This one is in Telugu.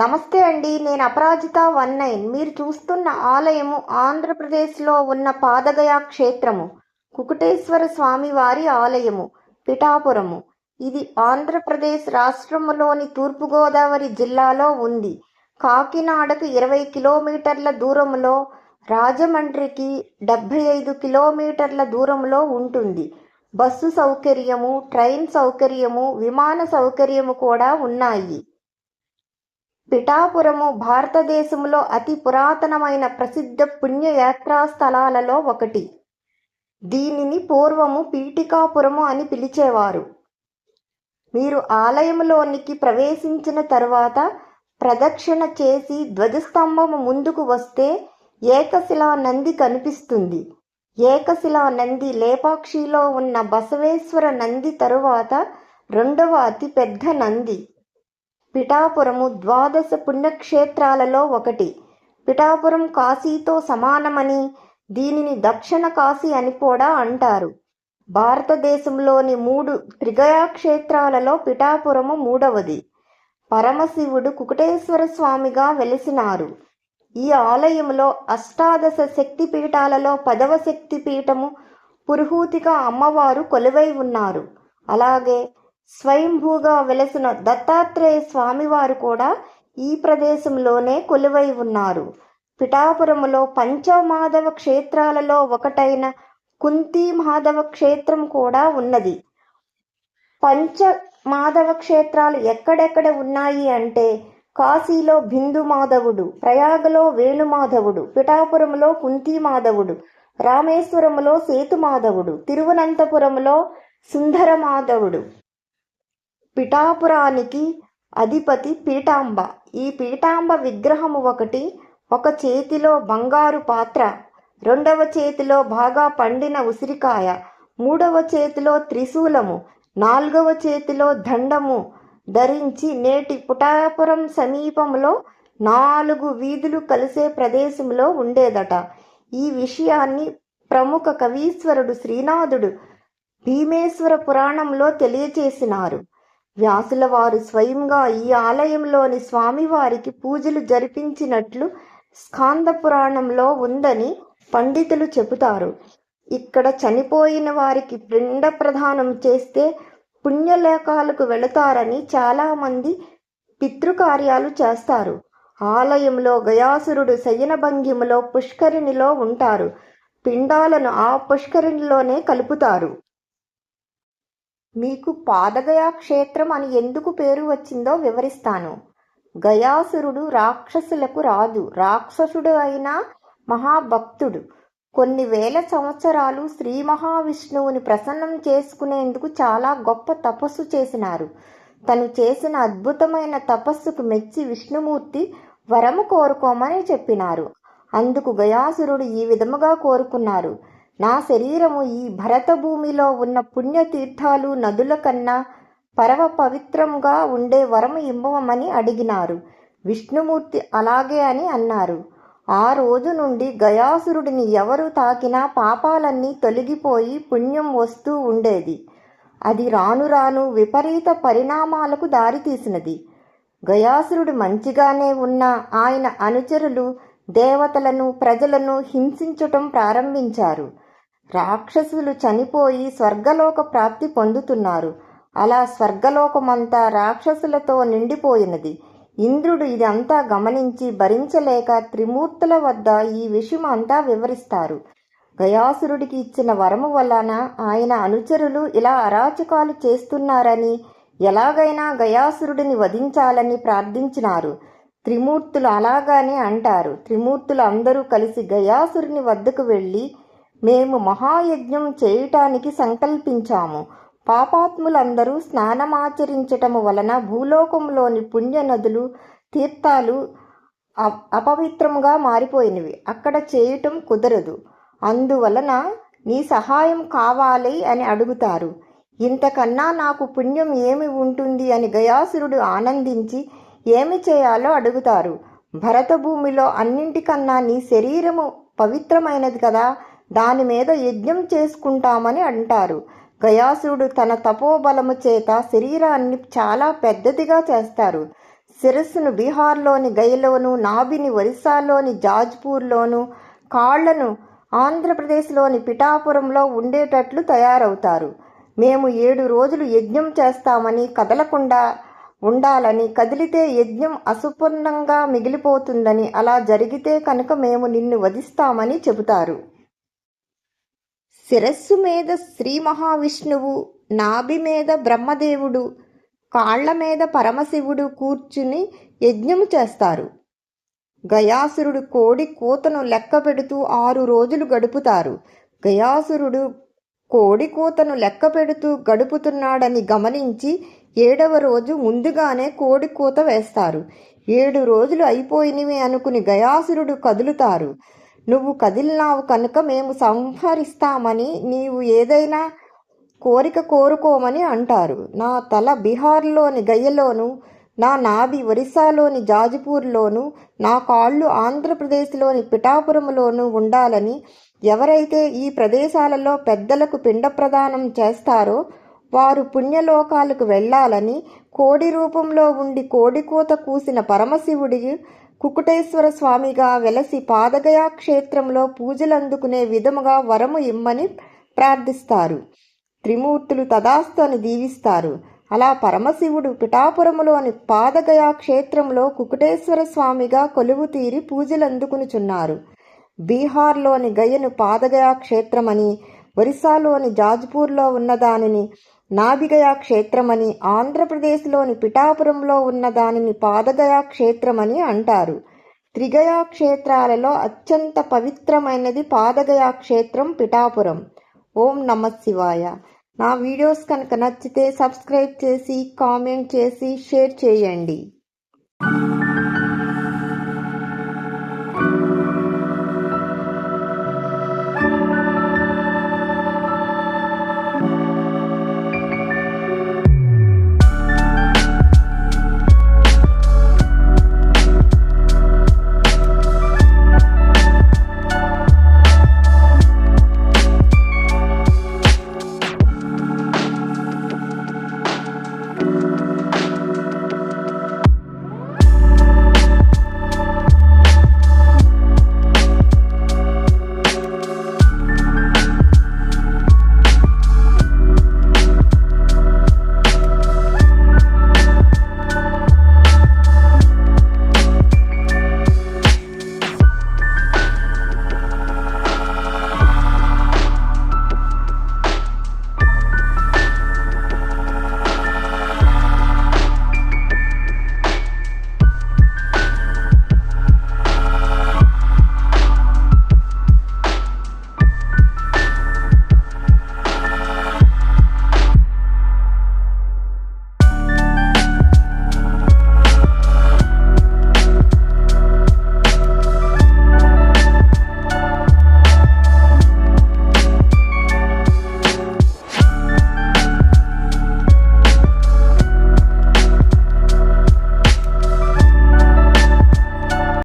నమస్తే అండి నేను అపరాజిత వన్ నైన్. మీరు చూస్తున్న ఆలయము ఆంధ్రప్రదేశ్లో ఉన్న పాదగయ క్షేత్రము కుకుటేశ్వర స్వామి వారి ఆలయము పిఠాపురము. ఇది ఆంధ్రప్రదేశ్ రాష్ట్రములోని తూర్పుగోదావరి జిల్లాలో ఉంది. కాకినాడకు ఇరవై కిలోమీటర్ల దూరంలో రాజమండ్రికి డెబ్భై ఐదు కిలోమీటర్ల దూరంలో ఉంటుంది. బస్సు సౌకర్యము ట్రైన్ సౌకర్యము విమాన సౌకర్యము కూడా ఉన్నాయి. పిఠాపురము భారతదేశంలో అతి పురాతనమైన ప్రసిద్ధ పుణ్యయాత్రా స్థలాలలో ఒకటి. దీనిని పూర్వము పీఠికాపురము అని పిలిచేవారు. మీరు ఆలయంలోనికి ప్రవేశించిన తరువాత ప్రదక్షిణ చేసి ధ్వజస్తంభము ముందుకు వస్తే ఏకశిలా నంది కనిపిస్తుంది. ఏకశిలా నంది లేపాక్షిలో ఉన్న బసవేశ్వర నంది తరువాత రెండవ అతి పెద్ద నంది. పిఠాపురము ద్వాదశ పుణ్యక్షేత్రాలలో ఒకటి. పిఠాపురం కాశీతో సమానమని దీనిని దక్షిణ కాశీ అని కూడా అంటారు. భారతదేశంలోని మూడు త్రిగయా క్షేత్రాలలో పిఠాపురము మూడవది. పరమశివుడు కుకుటేశ్వర స్వామిగా వెలిసినారు. ఈ ఆలయంలో అష్టాదశ శక్తి పీఠాలలో పదవ శక్తి పీఠము పురుహూతిక అమ్మవారు కొలువై ఉన్నారు. అలాగే స్వయంభూగా వెలసిన దత్తాత్రేయ స్వామివారు కూడా ఈ ప్రదేశంలోనే కొలువై ఉన్నారు. పిఠాపురములో పంచమాధవ క్షేత్రాలలో ఒకటైన కుంతి మాధవ క్షేత్రం కూడా ఉన్నది. పంచ మాధవ క్షేత్రాలు ఎక్కడెక్కడ ఉన్నాయి అంటే కాశీలో బిందు మాధవుడు ప్రయాగలో వేణుమాధవుడు పిఠాపురంలో కుంతి మాధవుడు రామేశ్వరములో సేతు మాధవుడు తిరువనంతపురములో సుందర మాధవుడు. పిఠాపురానికి అధిపతి పీఠాంబ. ఈ పీఠాంబ విగ్రహము ఒకటి ఒక చేతిలో బంగారు పాత్ర రెండవ చేతిలో బాగా పండిన ఉసిరికాయ మూడవ చేతిలో త్రిశూలము నాలుగవ చేతిలో దండము ధరించి నేటి పుటాపురం సమీపంలో నాలుగు వీధులు కలిసే ప్రదేశంలో ఉండేదట. ఈ విషయాన్ని ప్రముఖ కవీశ్వరుడు శ్రీనాథుడు భీమేశ్వర పురాణంలో తెలియచేసినారు. వ్యాసుల వారు స్వయంగా ఈ ఆలయంలోని స్వామివారికి పూజలు జరిపించినట్లు స్కాంద పురాణంలో ఉందని పండితులు చెబుతారు. ఇక్కడ చనిపోయిన వారికి పిండ ప్రదానం చేస్తే పుణ్యలేఖాలకు వెళతారని చాలామంది పితృకార్యాలు చేస్తారు. ఆలయంలో గయాసురుడు శయన భంగిములో పుష్కరిణిలో ఉంటారు. పిండాలను ఆ పుష్కరిణిలోనే కలుపుతారు. మీకు పాదగయా క్షేత్రం అని ఎందుకు పేరు వచ్చిందో వివరిస్తాను. గయాసురుడు రాక్షసులకు రాదు రాక్షసుడు అయినా మహాభక్తుడు. కొన్ని వేల సంవత్సరాలు శ్రీ మహావిష్ణువుని ప్రసన్నం చేసుకునేందుకు చాలా గొప్ప తపస్సు చేసినారు. తను చేసిన అద్భుతమైన తపస్సుకు మెచ్చి విష్ణుమూర్తి వరము కోరుకోమని చెప్పినారు. అందుకు గయాసురుడు ఈ విధముగా కోరుకున్నారు. నా శరీరము ఈ భరతభూమిలో ఉన్న పుణ్యతీర్థాలు నదుల కన్నా పరమ పవిత్రంగా ఉండే వరం ఇవ్వమని అడిగినారు. విష్ణుమూర్తి అలాగే అని అన్నారు. ఆ రోజు నుండి గయాసురుడిని ఎవరు తాకినా పాపాలన్నీ తొలగిపోయి పుణ్యం వస్తూ ఉండేది. అది రాను రాను విపరీత పరిణామాలకు దారితీసినది. గయాసురుడు మంచిగానే ఉన్న ఆయన అనుచరులు దేవతలను ప్రజలను హింసించటం ప్రారంభించారు. రాక్షసులు చనిపోయి స్వర్గలోక ప్రాప్తి పొందుతున్నారు. అలా స్వర్గలోకమంతా రాక్షసులతో నిండిపోయినది. ఇంద్రుడు ఇదంతా గమనించి భరించలేక త్రిమూర్తుల వద్ద ఈ విషయం అంతా వివరిస్తారు. గయాసురుడికి ఇచ్చిన వరము వలన ఆయన అనుచరులు ఇలా అరాచకాలు చేస్తున్నారని ఎలాగైనా గయాసురుడిని వధించాలని ప్రార్థించినారు. త్రిమూర్తులు అలాగానే అంటారు. త్రిమూర్తులు అందరూ కలిసి గయాసురుని వద్దకు వెళ్ళి మేము మహాయజ్ఞం చేయటానికి సంకల్పించాము. పాపాత్ములందరూ స్నానమాచరించటము వలన భూలోకంలోని పుణ్య నదులు తీర్థాలు అపవిత్రముగా మారిపోయినవి. అక్కడ చేయటం కుదరదు. అందువలన నీ సహాయం కావాలి అని అడుగుతారు. ఇంతకన్నా నాకు పుణ్యం ఏమి ఉంటుంది అని గయాసురుడు ఆనందించి ఏమి చేయాలో అడుగుతారు. భరత భూమిలో అన్నింటికన్నా నీ శరీరము పవిత్రమైనది కదా దాని మీద యజ్ఞం చేసుకుంటామని అంటారు. గయాసుడు తన తపోబలము చేత శరీరాన్ని చాలా పెద్దదిగా చేస్తారు. శిరస్సును బీహార్లోని గయలోను నాభిని ఒరిస్సాలోని జాజ్పూర్లోను కాళ్ళను ఆంధ్రప్రదేశ్లోని పిఠాపురంలో ఉండేటట్లు తయారవుతారు. మేము ఏడు రోజులు యజ్ఞం చేస్తామని కదలకుండా ఉండాలని కదిలితే యజ్ఞం అసుపూర్ణంగా మిగిలిపోతుందని అలా జరిగితే కనుక మేము నిన్ను వధిస్తామని చెబుతారు. శిరస్సు మీద శ్రీ మహావిష్ణువు నాభి మీద బ్రహ్మదేవుడు కాళ్ళ మీద పరమశివుడు కూర్చుని యజ్ఞము చేస్తారు. గయాసురుడు కోడి కూతను లెక్క పెడుతూ ఆరు రోజులు గడుపుతారు. గయాసురుడు కోడి కూతను లెక్క పెడుతూ గడుపుతున్నాడని గమనించి ఏడవ రోజు ముందుగానే కోడి కూత వేస్తారు. ఏడు రోజులు అయిపోయినవి అనుకుని గయాసురుడు కదులుతారు. నువ్వు కదిలినావు కనుక మేము సంహరిస్తామని నీవు ఏదైనా కోరిక కోరుకోమని అంటారు. నా తల బీహార్లోని గయ్యలోను నా నాభి ఒరిస్సాలోని జాజ్పూర్లోను నా కాళ్ళు ఆంధ్రప్రదేశ్లోని పిఠాపురములోను ఉండాలని ఎవరైతే ఈ ప్రదేశాలలో పెద్దలకు పిండ ప్రదానం చేస్తారో వారు పుణ్యలోకాలకు వెళ్ళాలని కోడి రూపంలో ఉండి కోడికూత కూసిన పరమశివుడి కుకుటేశ్వర స్వామిగా వెలసి పాదగయా క్షేత్రంలో పూజలందుకునే విధముగా వరము ఇమ్మని ప్రార్థిస్తారు. త్రిమూర్తులు తదాస్తు అని దీవిస్తారు. అలా పరమశివుడు పిఠాపురములోని పాదగయా క్షేత్రంలో కుకుటేశ్వర స్వామిగా కొలువు తీరి పూజలందుకునుచున్నారు. బీహార్లోని గయను పాదగయా క్షేత్రమని ఒరిస్సాలోని జాజ్పూర్లో ఉన్నదానిని నాభిగయా క్షేత్రమని ఆంధ్రప్రదేశ్లోని పిఠాపురంలో ఉన్న దానిని పాదగయా క్షేత్రమని అంటారు. త్రిగయా క్షేత్రాలలో అత్యంత పవిత్రమైనది పాదగయా క్షేత్రం పిఠాపురం. ఓం నమ శివాయ. నా వీడియోస్ కనుక నచ్చితే సబ్స్క్రైబ్ చేసి కామెంట్ చేసి షేర్ చేయండి.